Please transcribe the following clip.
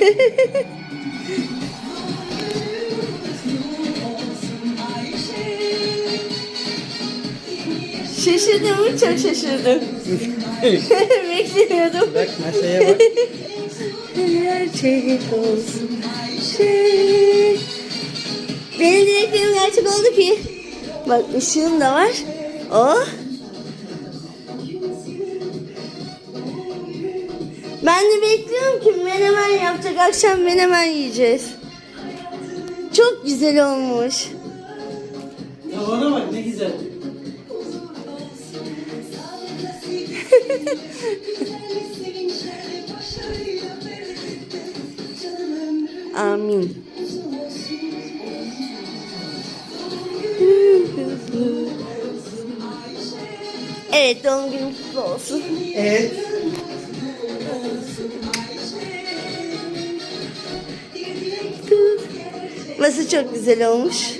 Şaşırdım mı? Çok şaşırdım. Beklemiyordum. Bak masaya bak. Gerçek olsun şey. Benim dileklerim gerçek oldu ki. Bak ışığım da var. Oh. Ben de bekliyorum ki menemen yapacak. Akşam menemen yiyeceğiz. Çok güzel olmuş. Tavana bak ne güzel. Amin. Evet doğum günün kutlu olsun. Evet. Masa çok güzel olmuş.